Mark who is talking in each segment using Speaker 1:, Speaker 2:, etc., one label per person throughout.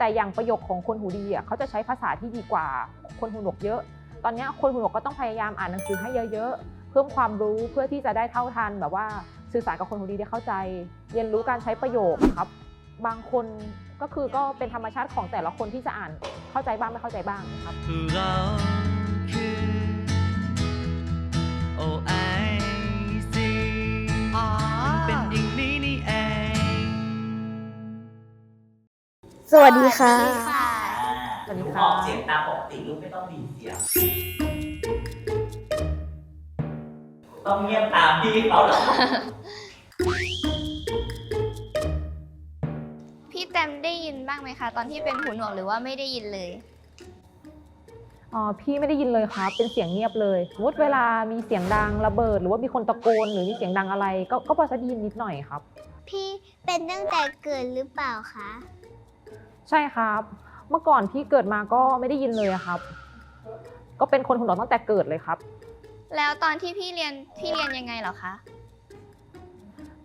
Speaker 1: แต่อย่างประโยคของคนหูดีอะเขาจะใช้ภาษาที่ดีกว่าคนหูหนวกเยอะ ตอนนี้คนหูหนวกก็ต้องพยายามอ่านหนังสือให้เยอะๆ เพิ่มความรู้เพื่อที่จะได้เท่าทันแบบว่าสื่อสารกับคนหูดีได้เข้าใจ เรียนรู้การใช้ประโยคครับ บางคนก็คือก็เป็นธรรมชาติของแต่ละคนที่จะอ่านเข้าใจบ้างไม่เข้าใจบ้างครับ
Speaker 2: สวัสดีค่ะ
Speaker 1: สวัสดี
Speaker 3: หนู
Speaker 1: ค่ะ
Speaker 3: ออกเสียงตามปกติลูกไม่ต้องดีเสียง ต้องเงียบตามพี่เขาเหรอ
Speaker 4: พี่แตมได้ยินบ้างไหมคะ ตอนที่เป็นหูหนวกหรือว่าไม่ได้ยินเลย
Speaker 1: อ๋อพี่ไม่ได้ยินเลยครับเป็นเสียงเงียบเลยสมมติเวลามีเสียงดังระเบิด หรือว่ามีคนตะโกนหรือมีเสียงดังอะไร ก็ก็พอจะได้ยินนิดหน่อยครับ
Speaker 2: พี่เป็นตั้งแต่เกิดหรือเปล่าคะ
Speaker 1: ใช่ครับ เมื่อก่อนพี่เกิดมาก็ไม่ได้ยินเลยอะครับ ก็เป็นคนหูหนวกตั้งแต่เกิดเลยครับ
Speaker 4: แล้วตอนที่พี่เรียนพี่เรียนยังไงเหรอคะ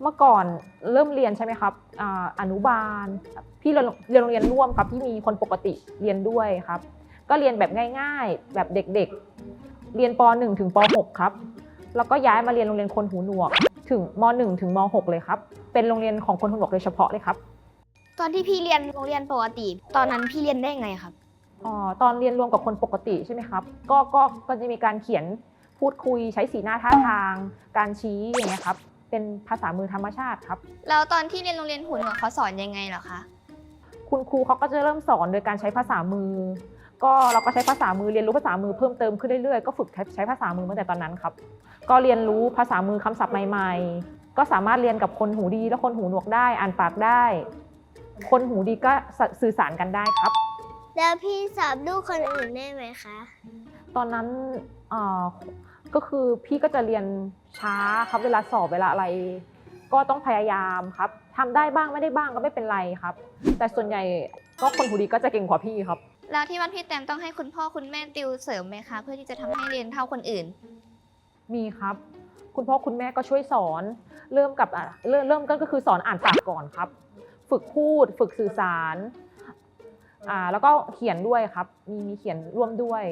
Speaker 1: เมื่อก่อนเริ่มเรียนใช่ไหมครับอ่าอนุบาล พี่เรียนเรียนโรงเรียนร่วมครับที่มีคนปกติเรียนด้วยครับ ก็เรียนแบบง่าย ๆ แบบเด็กๆ เรียนป .1 ถึงป .6 ครับ แล้วก็ย้ายมาเรียนโรงเรียนคนหูหนวก ถึงม .1 ถึงม .6 เลยครับ เป็นโรงเรียนของคนหูหนวกโดยเฉพาะเลยครับ
Speaker 2: ตอนที่พี่เรียนโรงเรียนปกติ ตอนนั้นพี่เรียนได้ไงครับ
Speaker 1: อ๋อตอนเรียนรวมกับคนปกติใช่ไหมครับ ก็ก็ก็จะมีการเขียนพูดคุยใช้สีหน้าท่าทาง การชี้อย่างเงี้ยครับ เป็นภาษามือธรรมชาติครับ
Speaker 4: แล้วตอนที่เรียนโรงเรียนหูหนวกเขาสอนยังไงเหรอคะ
Speaker 1: คุณครูเขาก็จะเริ่มสอนโดยการใช้ภาษามือ ก็เราก็ใช้ภาษามือเรียนรู้ภาษามือเพิ่มเติมขึ้นเรื่อยๆ ก็ฝึกใช้ภาษามือมาแต่ตอนนั้นครับ ก็เรียนรู้ภาษามือคำศัพท์ใหม่ ๆ ก็สามารถเรียนกับคนหูดีและคนหูหนวกได้ อ่านปากได้ คนหูดีก็สื่อสารกันได้ครับ
Speaker 2: แล้วพี่สอบลูกคนอื่นได้ไหมคะ
Speaker 1: ตอนนั้นเอ่อก็คือพี่ก็จะเรียนช้าครับเวลาสอบเวลาอะไร ก็ต้องพยายามครับทำได้บ้างไม่ได้บ้างก็ไม่เป็นไรครับ แต่ส่วนใหญ่ก็คนหูดีก็จะเก่งกว่าพี่ครับ
Speaker 4: แล้วที่บ้านพี่แตมต้องให้คุณพ่อคุณแม่ติวเสริมไหมคะเพื่อที่จะทำให้เรียนเท่าคนอื่น
Speaker 1: มีครับ คุณพ่อคุณแม่ก็ช่วยสอน เริ่มกับอะเริ่มเริ่มก็คือสอนอ่านปากก่อนครับ ฝึกพูด ฝึกสื่อสารอ่าแล้วก็เขียนด้วยครับ มีมีเขียนร่วมด้วย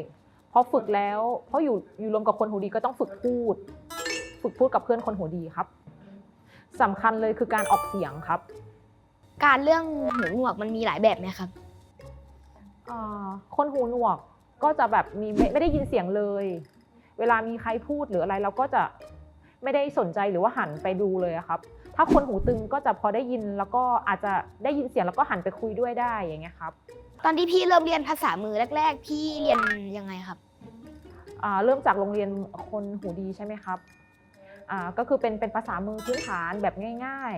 Speaker 1: พอฝึกแล้วเพราะอยู่อยู่รวมกับคนหูดีก็ต้องฝึกพูด ฝึกพูดกับเพื่อนคนหูดีครับสำคัญเลยคือการออกเสียงครับ
Speaker 2: การเรื่องหูหนวกมันมีหลายแบบไหมครับ
Speaker 1: อ่าคนหูหนวกก็จะแบบมีไม่ไม่ได้ยินเสียงเลย เวลามีใครพูดหรืออะไรเราก็จะไม่ได้สนใจหรือว่าหันไปดูเลยอะครับ ถ้าคนหูตึงก็จะพอได้ยินแล้วก็อาจจะได้ยินเสียงแล้วก็หันไปคุยด้วยได้อย่างเงี้ยครับ
Speaker 2: ตอนที่พี่เริ่มเรียนภาษามือแรก ๆ พี่เรียนยังไงครับ
Speaker 1: อ่าเริ่มจากโรงเรียนคนหูดีใช่ไหมครับอ่าก็คือเป็นเป็นภาษามือพื้นฐานแบบง่าย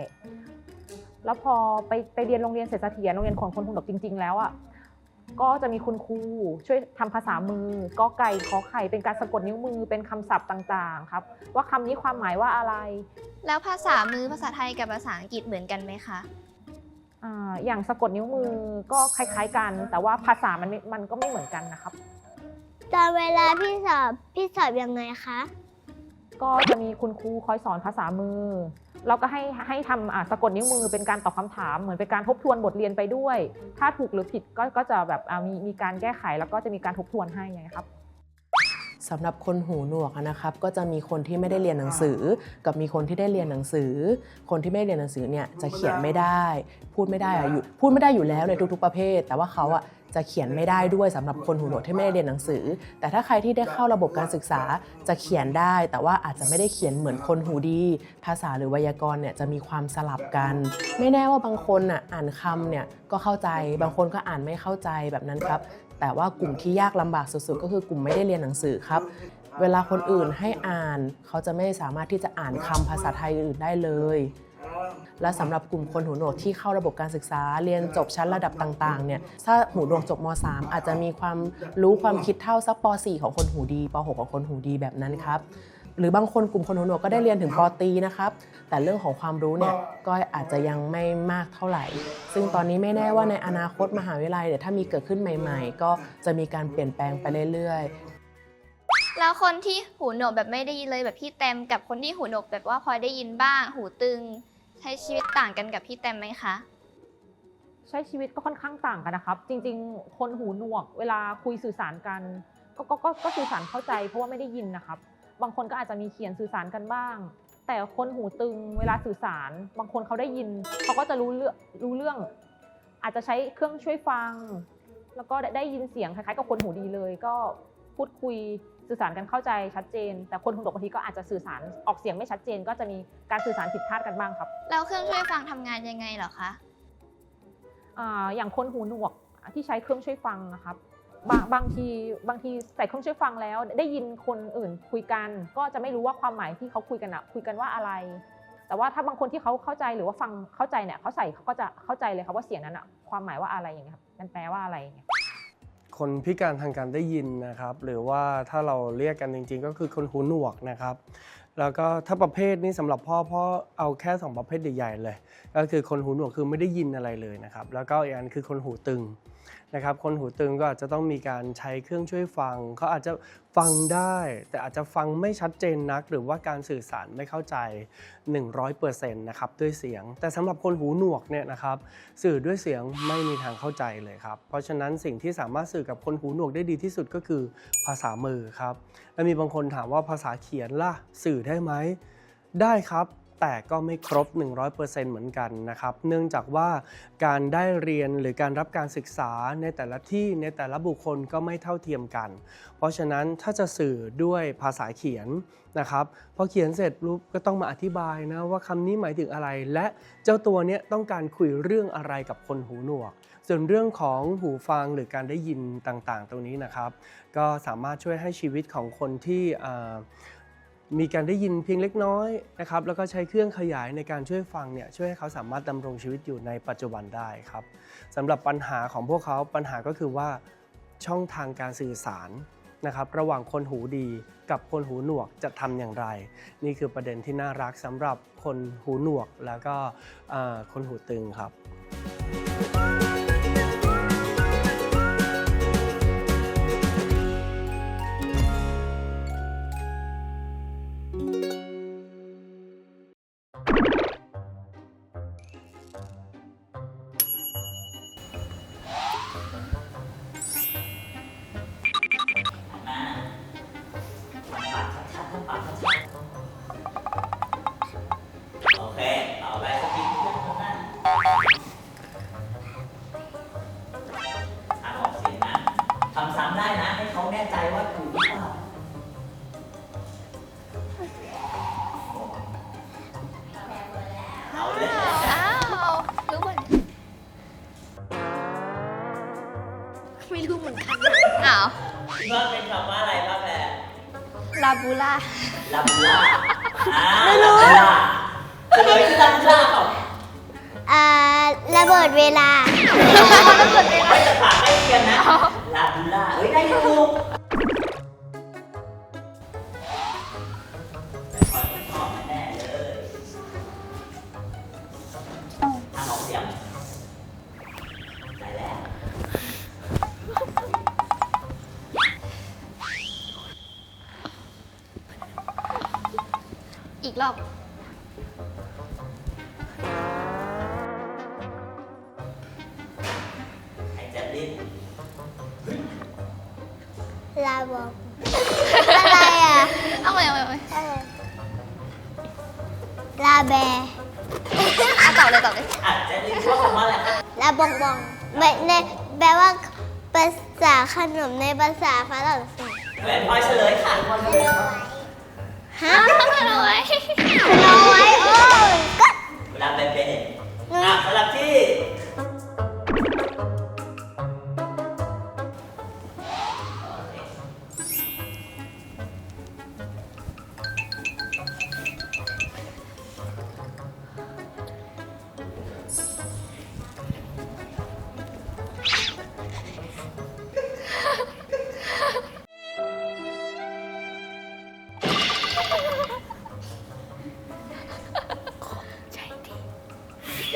Speaker 1: ๆ แล้วพอไปไปเรียนโรงเรียนเสร็จเสถียรโรงเรียนของคนหูหนวกจริง ๆ แล้วอะ ก็จะมีคุณครูช่วยทำภาษามือก็ไก่ขอไข่เป็นการสะกดนิ้วมือเป็นคำศัพท์ต่างๆครับ ว่าคำนี้ความหมายว่าอะไร
Speaker 4: แล้วภาษามือภาษาไทยกับภาษาอังกฤษเหมือนกันไหมคะ
Speaker 1: อ่าอย่างสะกดนิ้วมือก็คล้ายๆกัน แต่ว่าภาษามันไม่มันก็ไม่เหมือนกันนะครับ
Speaker 2: ตอนเวลาพี่สอบพี่สอบยังไงคะ
Speaker 1: ก็จะมีคุณครูคอยสอนภาษามือ เราก็ให้ให้ทำอ่าสะกดนิ้วมือเป็นการตอบคำถามเหมือนเป็นการทบทวนบทเรียนไปด้วย ถ้าถูกหรือผิดก็ก็จะแบบอ่ามีมีการแก้ไขแล้วก็จะมีการทบทวนให้ไงครับ
Speaker 5: สำหรับคนหูหนวกอะนะครับก็จะมีคนที่ไม่ได้เรียนหนังสือ กับมีคนที่ได้เรียนหนังสือ คนที่ไม่ได้เรียนหนังสือเนี่ยจะเขียนไม่ได้ พูดไม่ได้อะอยู่พูดไม่ได้อยู่แล้วในทุกๆประเภท แต่ว่าเขาอะจะเขียนไม่ได้ด้วยสำหรับคนหูหนวกที่ไม่ได้เรียนหนังสือ แต่ถ้าใครที่ได้เข้าระบบการศึกษาจะเขียนได้ แต่ว่าอาจจะไม่ได้เขียนเหมือนคนหูดี ภาษาหรือไวยากรณ์เนี่ยจะมีความสลับกัน ไม่แน่ว่าบางคนอะอ่านคำเนี่ยก็เข้าใจ บางคนก็อ่านไม่เข้าใจแบบนั้นครับ แต่ว่ากลุ่มที่ยากลำบากสุดๆ ก็คือกลุ่มไม่ได้เรียนหนังสือครับ เวลาคนอื่นให้อ่าน เขาจะไม่สามารถที่จะอ่านคำภาษาไทยอื่นได้เลย และสำหรับกลุ่มคนหูหนวกที่เข้าระบบการศึกษาเรียนจบชั้นระดับต่างๆเนี่ยถ้าหูหนวกจบม .3 อาจจะมีความรู้ความคิดเท่าสักป .4 ของคนหูดีป .6 ของคนหูดีแบบนั้นครับ หรือบางคนกลุ่มคนหูหนวกก็ได้เรียนถึงปตรีนะครับ แต่เรื่องของความรู้เนี่ยก็อาจจะยังไม่มากเท่าไหร่ ซึ่งตอนนี้ไม่แน่ว่าในอนาคตมหาวิทยาลัยเนี่ยถ้ามีเกิดขึ้นใหม่ ๆ ก็จะมีการเปลี่ยนแปลงไปเรื่อยๆ
Speaker 4: แล้วคนที่หูหนวกแบบไม่ได้ยินเลยแบบพี่แตมกับคนที่หูหนวกแบบว่าพอได้ยินบ้าง หูตึง ใช้ชีวิตต่างกันกับพี่แตมไหมคะ
Speaker 1: ใช้ชีวิตก็ค่อนข้างต่างกันนะครับ จริง ๆ คนหูหนวก เวลาคุยสื่อสารกัน ก็ก็ก็ก็สื่อสารเข้าใจเพราะว่าไม่ได้ยินนะครับ บางคนก็อาจจะมีเขียนสื่อสารกันบ้าง แต่คนหูตึงเวลาสื่อสาร บางคนเขาได้ยิน เขาก็จะรู้เรื่องรู้เรื่อง อาจจะใช้เครื่องช่วยฟัง แล้วก็ได้ได้ยินเสียงคล้ายๆกับคนหูดีเลย ก็พูดคุยสื่อสารกันเข้าใจชัดเจน แต่คนหูหนวกบางทีก็อาจจะสื่อสารออกเสียงไม่ชัดเจน ก็จะมีการสื่อสารผิดพลาดกันบ้างครับ
Speaker 4: แล้วเครื่องช่วยฟังทำงานยังไงเหรอคะ
Speaker 1: อ่าอย่างคนหูหนวกที่ใช้เครื่องช่วยฟังนะครับ บางบางทีบางทีใส่เครื่องช่วยฟังแล้ว ได้ยินคนอื่นคุยกัน ก็จะไม่รู้ว่าความหมายที่เขาคุยกันอะคุยกันว่าอะไร แต่ว่าถ้าบางคนที่เขาเข้าใจหรือว่าฟังเข้าใจเนี่ยเขาใส่เขาก็จะเข้าใจเลยครับว่าเสียงนั้นอะความหมายว่าอะไรอย่างเงี้ยครับมันแปลว่าอะไรอย่างเงี้ย
Speaker 6: คนพิการทางการได้ยินนะครับ หรือว่าถ้าเราเรียกกันจริง ๆ ก็คือคนหูหนวกนะครับ แล้วก็ถ้าประเภทนี้สำหรับพ่อพ่อเอาแค่ 2 ประเภทใหญ่ๆเลย ก็คือคนหูหนวกคือไม่ได้ยินอะไรเลยนะครับ แล้วก็อีกอันคือคนหูตึง นะครับคนหูตึงก็อาจจะต้องมีการใช้เครื่องช่วยฟัง เขาอาจจะฟังได้ แต่อาจจะฟังไม่ชัดเจนนัก หรือว่าการสื่อสารไม่เข้าใจ 100%นะครับด้วยเสียง แต่สำหรับคนหูหนวกเนี่ยนะครับสื่อด้วยเสียงไม่มีทางเข้าใจเลยครับ เพราะฉะนั้นสิ่งที่สามารถสื่อกับคนหูหนวกได้ดีที่สุดก็คือภาษามือครับและมีบางคนถามว่าภาษาเขียนล่ะสื่อได้ไหมได้ครับ แต่ก็ไม่ครบ 100%เหมือนกันนะครับ เนื่องจากว่าการได้เรียนหรือการรับการศึกษาในแต่ละที่ในแต่ละบุคคลก็ไม่เท่าเทียมกัน เพราะฉะนั้นถ้าจะสื่อด้วยภาษาเขียนนะครับพอเขียนเสร็จปุ๊บก็ต้องมาอธิบายนะว่าคำนี้หมายถึงอะไร และเจ้าตัวเนี้ยต้องการคุยเรื่องอะไรกับคนหูหนวก ส่วนเรื่องของหูฟังหรือการได้ยินต่างๆ ตรงนี้นะครับ ก็สามารถช่วยให้ชีวิตของคนที่ มีการได้ยินเพียงเล็กน้อยนะครับแล้วก็ใช้เครื่องขยายในการช่วยฟังเนี่ยช่วยให้เขาสามารถดำรงชีวิตอยู่ในปัจจุบันได้ครับสำหรับปัญหาของพวกเขาปัญหาก็คือว่าช่องทางการสื่อสารนะครับระหว่างคนหูดีกับคนหูหนวกจะทำอย่างไร นี่คือประเด็นที่น่ารักสำหรับคนหูหนวกแล้วก็คนหูตึงครับ
Speaker 3: ให้เขาแน่ใจว่าถูกหรือ
Speaker 4: ร
Speaker 2: อ
Speaker 3: บ ไอ้
Speaker 2: เจ็
Speaker 3: ดลิ้นลา
Speaker 2: บอก อะไรอะ
Speaker 4: เอาไปเอาไปเอาไป
Speaker 2: อะไรลาแบ
Speaker 4: อะตอบเลยตอบเลย
Speaker 3: อะเจ็ดลิ้นชอบคำว่าอะไรครับ
Speaker 2: ลาบองบองไม่ในแปลว่าภาษาขนมในภาษาฝรั่งเศส
Speaker 3: แหวนพลอยเฉลยค่ะ
Speaker 2: ฮะ
Speaker 4: เอาไว้
Speaker 2: น้อยโอ้ยก็
Speaker 3: เวลาเป๊ะๆอะสลับที่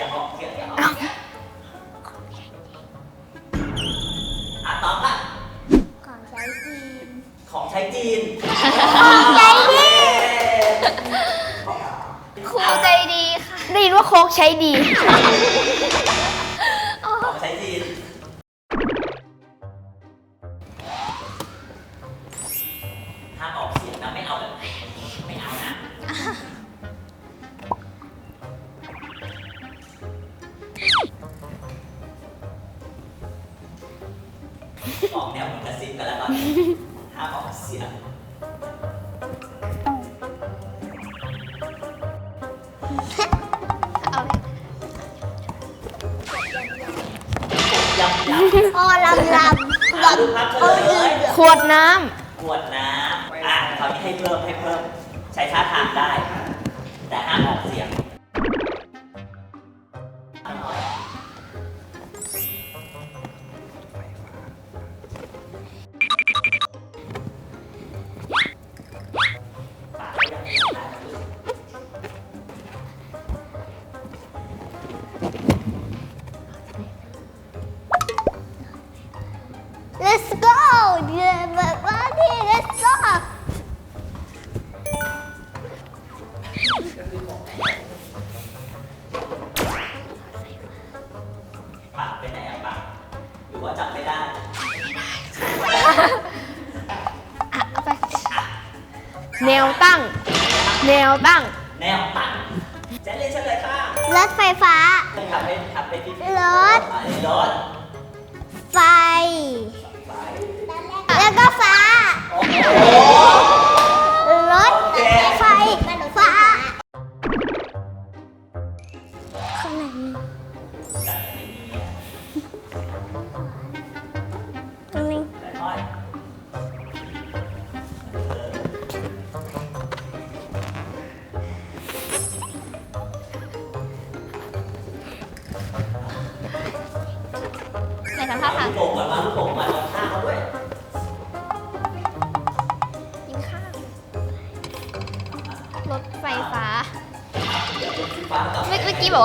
Speaker 3: อย่าออกเสียงอย่าออกอะตอบค่ะ
Speaker 2: ของใช้จีน
Speaker 3: ของใช้จีน
Speaker 2: ของใช้จีน
Speaker 4: ครูใจดีค่ะ
Speaker 2: ได้ยินว่าโคกใช้ดี
Speaker 4: ห้า
Speaker 3: มออกเสียง
Speaker 4: เอาเลย
Speaker 3: ย้ำย้ำ
Speaker 2: พอลำลำล
Speaker 3: ดูครับเฉลยเลย
Speaker 4: ขวดน้
Speaker 3: ขวดน้ำอะคราวนี้ให้เพิ่มให้เพิ่ม ใช้ท่าทางได้ แต่ห้ามออกเสียง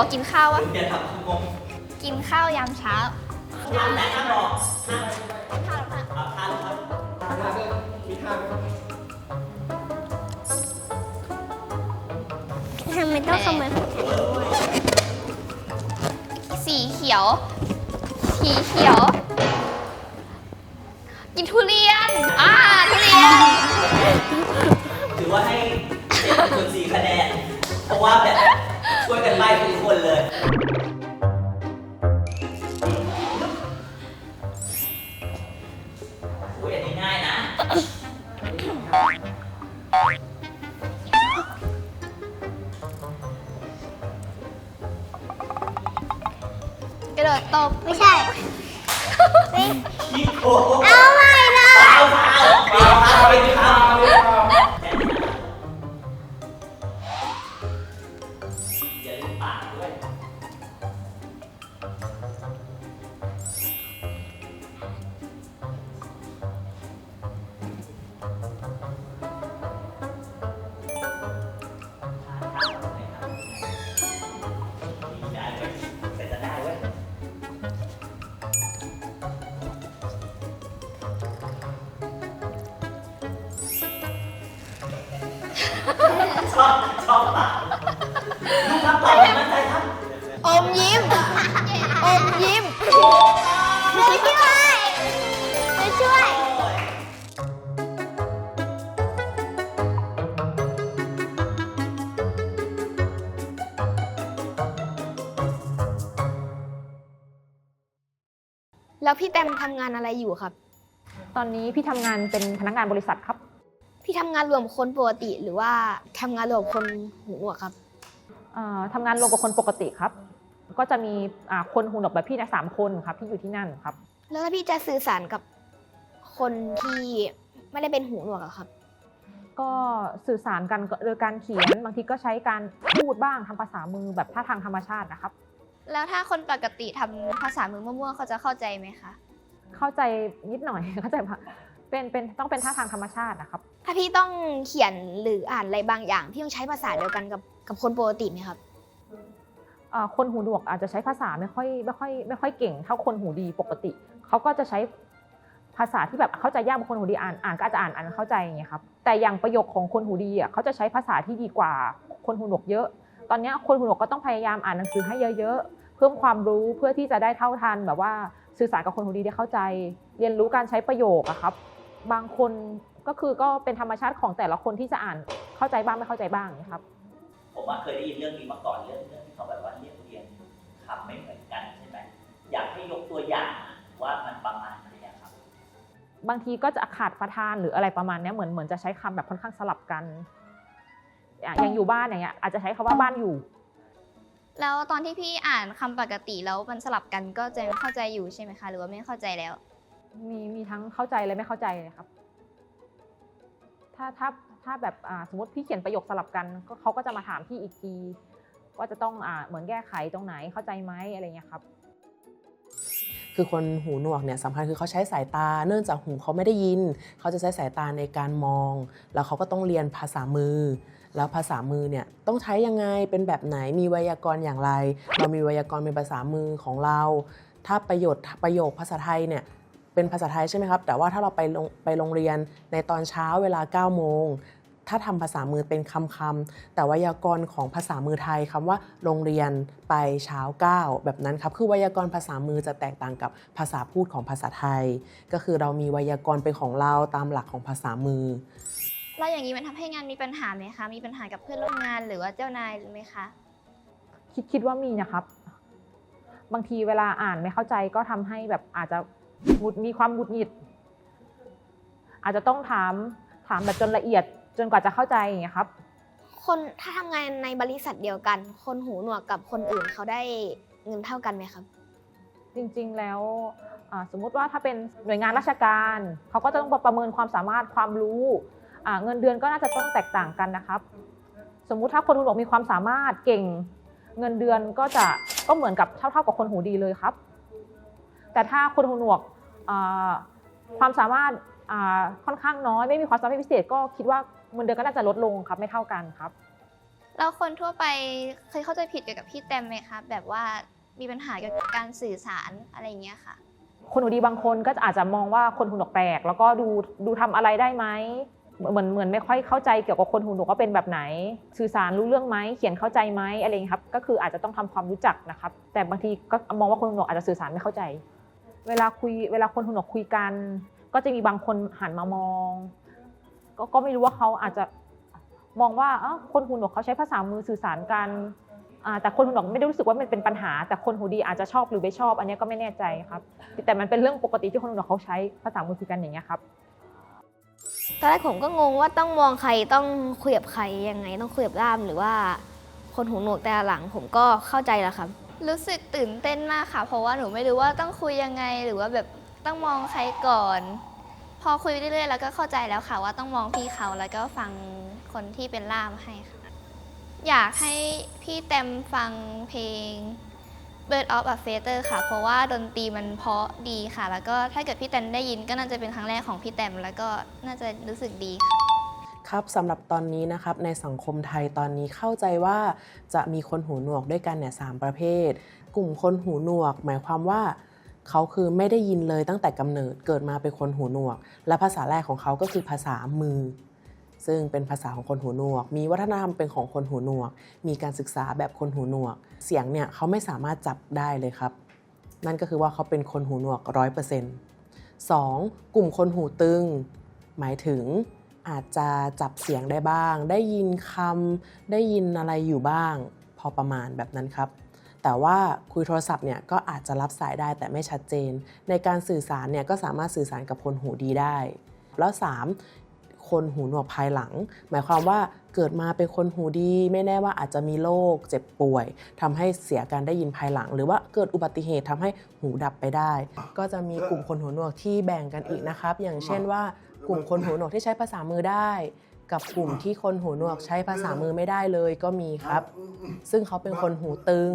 Speaker 2: บ
Speaker 3: อกว่า
Speaker 2: กิน
Speaker 3: ข้าว
Speaker 4: วะ
Speaker 3: คุณเรียนทำคุณงง
Speaker 4: กินข้าวยามเช้า
Speaker 3: ข้างไหนข้างหรอกข้าง
Speaker 4: ข้าวแล้วค่ะ
Speaker 3: เอาข้างครับ
Speaker 2: ทำไมต้องขโมย
Speaker 4: สีเขียว สีเขียว กินทุเรียน อ่า ทุเรียน
Speaker 3: ถือว่าให้เจ็ดส่วนสี่คะแนน เพราะว่าแบบช่วยกันไล่ทุก คนเลย โอ้ยอันนี้ง่ายนะ
Speaker 4: กระโดดตบ
Speaker 2: ไม่ใช่ไม่
Speaker 3: พี่โก
Speaker 2: เอาใหม่นะ
Speaker 3: เปล่าเปล่าเปล่าเปล่าไม่ทำอย่ ชอบชอบปากลูกครับตอบไม่มั่นใจครับ
Speaker 4: อมยิ้ม อมยิ้ม
Speaker 2: หนูช่วยหนูช่วย
Speaker 4: แล้วพี่แตมทำงานอะไรอยู่ครับ
Speaker 1: ตอนนี้พี่ทำงานเป็นพนักงานบริษัทครับ
Speaker 4: พี่ทำงานรวมคนปกติหรือว่าทำงานรวมคนหูหนวกครับ
Speaker 1: เอ่อทำงานรวมกับคนปกติครับ ก็จะมีอ่าคนหูหนวกแบบพี่นะสามคนครับที่อยู่ที่นั่นครับ
Speaker 4: แล้วถ้าพี่จะสื่อสารกับคนที่ไม่ได้เป็นหูหนวกอะครับ
Speaker 1: ก็สื่อสารกันโดยการเขียนบางทีก็ใช้การพูดบ้างทำภาษามือแบบท่าทางธรรมชาตินะครับ
Speaker 4: แล้วถ้าคนปกติทำภาษามือมั่วๆเขาจะเข้าใจไหมคะ
Speaker 1: เข้าใจนิดหน่อย เข้าใจปะ เป็นเป็นต้องเป็นท่าทางธรรมชาตินะครับ
Speaker 4: ถ้าพี่ต้องเขียนหรืออ่านอะไรบางอย่าง พี่ต้องใช้ภาษาเดียวกันกับกับคนปกติไหมครับ
Speaker 1: เอ่อคนหูหนวกอาจจะใช้ภาษาไม่ค่อยไม่ค่อยไม่ค่อยเก่งเท่าคนหูดีปกติ เขาก็จะใช้ภาษาที่แบบเข้าใจยากบางคนหูดีอ่านอ่านก็อาจจะอ่านอ่านเข้าใจอย่างเงี้ยครับแต่อย่างประโยคของคนหูดีอะเขาจะใช้ภาษาที่ดีกว่าคนหูหนวกเยอะ ตอนเนี้ยคนหูหนวกก็ต้องพยายามอ่านหนังสือให้เยอะๆเพิ่มความรู้เพื่อที่จะได้เท่าทันแบบว่าสื่อสารกับคนหูดีได้เข้าใจ เรียนรู้การใช้ประโยคอะครับ บางคนก็คือก็เป็นธรรมชาติของแต่ละคนที่จะอ่านเข้าใจบ้างไม่เข้าใจบ้างอย่างเงี้ยครับ
Speaker 3: ผมว่าเคยได้ยินเรื่องนี้มาก่อนเรื่องเรื่องที่เขาแบบว่าเรียกเรียนคำไม่เหมือนกันใช่ไหมอยากให้ยกตัวอย่างว่ามันประมาณไหนอะครับ
Speaker 1: บางทีก็จะขาดประทานหรืออะไรประมาณเนี้ยเหมือนเหมือนจะใช้คำแบบค่อนข้างสลับกันอะอย่างอยู่บ้านอย่างเงี้ยอาจจะใช้คำว่าบ้านอยู่
Speaker 7: แล้วตอนที่พี่อ่านคำปกติแล้วมันสลับกันก็จะไม่เข้าใจอยู่ใช่ไหมคะ หรือว่าไม่เข้าใจแล้ว
Speaker 1: มีมีทั้งเข้าใจและไม่เข้าใจเลยครับ ถ้าถ้าถ้าแบบสมมติพี่เขียนประโยคสลับกันก็เขาก็จะมาถามพี่อีกทีว่าจะต้องอเหมือนแก้ไขตรงไหนเข้าใจไหมอะไรเงี้ยครับ
Speaker 5: คือคนหูหนวกเนี่ยสำคัญคือเขาใช้สายตา เนื่องจากหูเขาไม่ได้ยิน เขาจะใช้สายตาในการมอง แล้วเขาก็ต้องเรียนภาษามือ แล้วภาษามือเนี่ยต้องใช้ยังไงเป็นแบบไหนมีไวยากรณ์อย่างไร เรามีไวยากรณ์เป็นภาษามือของเรา ถ้าประโยชน์ประโยคภาษาไทยเนี่ย เป็นภาษาไทยใช่ไหมครับ แต่ว่าถ้าเราไปโรงไปโรงเรียนในตอนเช้าเวลา 9 โมง ถ้าทำภาษามือเป็นคำคำๆแต่ไวยากรณ์ของภาษามือไทยคำว่าโรงเรียนไปเช้าเก้าแบบนั้นครับ คือไวยากรณ์ภาษามือจะแตกต่างกับภาษาพูดของภาษาไทย ก็คือเรามีไวยากรณ์เป็นของเราตามหลักของภาษามือ
Speaker 7: แล้วอย่างนี้มันทำให้งานมีปัญหาไหมคะ มีปัญหากับเพื่อนร่วมงานหรือว่าเจ้านายไหมคะ
Speaker 1: คิดคิดว่ามีนะครับ บางทีเวลาอ่านไม่เข้าใจก็ทำให้แบบอาจจะ หงุดมีความหงุดหงิด อาจจะต้องถามถามแบบจนละเอียดจนกว่าจะเข้าใจอย่างเงี้ยครับ
Speaker 4: คนถ้าทำงานในบริษัทเดียวกัน คนหูหนวกกับคนอื่นเขาได้เงินเท่ากันไหมครับ
Speaker 1: จริงๆแล้วอ่าสมมุติว่าถ้าเป็นหน่วยงานราชการเขาก็จะต้องประเมินความสามารถความรู้อ่าเงินเดือนก็น่าจะต้องแตกต่างกันนะครับ สมมุติถ้าคนหูหนวกมีความสามารถเก่ง เงินเดือนก็จะก็เหมือนกับเท่าๆกับคนหูดีเลยครับ แต่ถ้าคนหูหนวกอ่าความสามารถอ่าค่อนข้างน้อยไม่มีความสามารถพิเศษ ก็คิดว่าเงินเดือนก็น่าจะลดลงครับไม่เท่ากันครับ
Speaker 7: แล้วคนทั่วไปเคยเข้าใจผิดเกี่ยวกับพี่แตมไหมคะแบบว่ามีปัญหาเกี่ยวกับการสื่อสารอะไรอย่างเงี้ยค่ะ
Speaker 1: คนหูดีบางคนก็อาจจะมองว่าคนหูหนวกแปลกแล้วก็ดูดูทำอะไรได้ไหมเหมือนเหมือนไม่ค่อยเข้าใจเกี่ยวกับคนหูหนวกว่าเป็นแบบไหน สื่อสารรู้เรื่องไหมเขียนเข้าใจไหมอะไรอย่างเงี้ยครับ ก็คืออาจจะต้องทำความรู้จักนะครับ แต่บางทีก็มองว่าคนหูหนวกอาจจะสื่อสารไม่เข้าใจ เวลาคุยเวลาคนหูหนวกคุยกัน ก็จะมีบางคนหันมามอง ก็ก็ไม่รู้ว่าเขาอาจจะมองว่าเอ้าคนหูหนวกเขาใช้ภาษามือสื่อสารกันแต่คนหูหนวกไม่ได้รู้สึกว่ามันเป็นปัญหา แต่คนหูดีอาจจะชอบหรือไม่ชอบ อันนี้ก็ไม่แน่ใจครับ แต่มันเป็นเรื่องปกติที่คนหูหนวกเขาใช้ภาษามือคุยกันอย่างเงี้ยครับ
Speaker 4: ตอนแรกผมก็งงว่าต้องมองใครต้องคุยกับใครยังไง ต้องคุยกับล่ามหรือว่าคนหูหนวกแต่หลังผมก็เข้าใจแล้วครับ
Speaker 7: รู้สึกตื่นเต้นมากค่ะ เพราะว่าหนูไม่รู้ว่าต้องคุยยังไงหรือว่าแบบต้องมองใครก่อน พอคุยเรื่อยๆ แล้วก็เข้าใจแล้วค่ะ ว่าต้องมองพี่เขาแล้วก็ฟังคนที่เป็นล่ามให้ค่ะ อยากให้พี่เต็มฟังเพลง Bird of a Feather ค่ะ เพราะว่าดนตรีมันเพราะดีค่ะ แล้วก็ถ้าเกิดพี่เต็มได้ยินก็น่าจะเป็นครั้งแรกของพี่เต็มแล้วก็น่าจะรู้สึกดีค่ะ
Speaker 5: ครับสำหรับตอนนี้นะครับในสังคมไทยตอนนี้เข้าใจว่าจะมีคนหูหนวกด้วยกันเนี่ยสามประเภท กลุ่มคนหูหนวก หมายความว่าเขาคือไม่ได้ยินเลยตั้งแต่กำเนิดเกิดมาเป็นคนหูหนวก และภาษาแรกของเขาก็คือภาษามือ ซึ่งเป็นภาษาของคนหูหนวก มีวัฒนธรรมเป็นของคนหูหนวก มีการศึกษาแบบคนหูหนวก เสียงเนี่ยเขาไม่สามารถจับได้เลยครับ นั่นก็คือว่าเขาเป็นคนหูหนวกร้อยเปอร์เซ็นต์สองกลุ่มคนหูตึง หมายถึง อาจจะจับเสียงได้บ้าง ได้ยินคำได้ยินอะไรอยู่บ้าง พอประมาณแบบนั้นครับ แต่ว่าคุยโทรศัพท์เนี่ยก็อาจจะรับสายได้แต่ไม่ชัดเจน ในการสื่อสารเนี่ยก็สามารถสื่อสารกับคนหูดีได้ แล้ว 3. คนหูหนวกภายหลัง หมายความว่าเกิดมาเป็นคนหูดี ไม่แน่ว่าอาจจะมีโรคเจ็บป่วยทำให้เสียการได้ยินภายหลัง หรือว่าเกิดอุบัติเหตุทำให้หูดับไปได้ ก็จะมีกลุ่มคนหูหนวกที่แบ่งกันอีกนะครับ อย่างเช่นว่า กลุ่มคนหูหนวกที่ใช้ภาษามือได้ กับกลุ่มที่คนหูหนวกใช้ภาษามือไม่ได้เลยก็มีครับ ซึ่งเขาเป็นคนหูตึง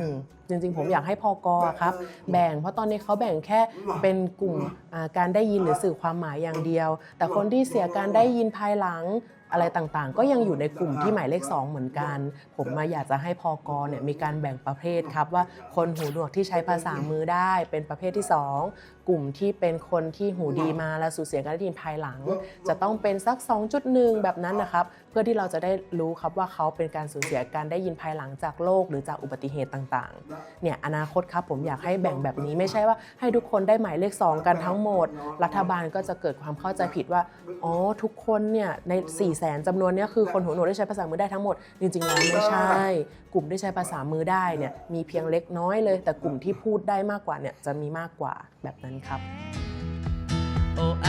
Speaker 5: จริงๆ ผมอยากให้พอกอครับ แบ่งเพราะตอนนี้เขาแบ่งแค่เป็นกลุ่มอ่าการได้ยินหรือสื่อความหมายอย่างเดียว แต่คนที่เสียการได้ยินภายหลังอะไรต่างๆ ก็ยังอยู่ในกลุ่มที่หมายเลข 2 เหมือนกัน ผมมาอยากจะให้พอกอเนี่ยมีการแบ่งประเภทครับว่าคนหูหนวกที่ใช้ภาษามือได้เป็นประเภทที่ 2กลุ่มที่เป็นคนที่หูดีมาและสูญเสียการได้ยินภายหลัง จะต้องเป็นสัก 2.1 แบบนั้นนะครับ เพื่อที่เราจะได้รู้ครับว่าเขาเป็นการสูญเสียการได้ยินภายหลังจากโรคหรือจากอุบัติเหตุต่างๆ เนี่ยอนาคตครับผมอยากให้แบ่งแบบนี้ไม่ใช่ว่าให้ทุกคนได้หมายเลข 2 กันทั้งหมด รัฐบาลก็จะเกิดความเข้าใจผิดว่าอ๋อทุกคนเนี่ยใน 4 0 0แสนจำนวนเนี้คือคนหูหนวกได้ใช้ภาษามือได้ทั้งหมด จริงๆแล้วไม่ใช่ กลุ่มที่ใช้ภาษามือได้เนี่ยมีเพียงเล็กน้อยเลย แต่กลุ่มที่พูดได้มากกว่าเนี่ยจะมีมากกว่าแบบนั้นครับ
Speaker 8: โอ้ไอ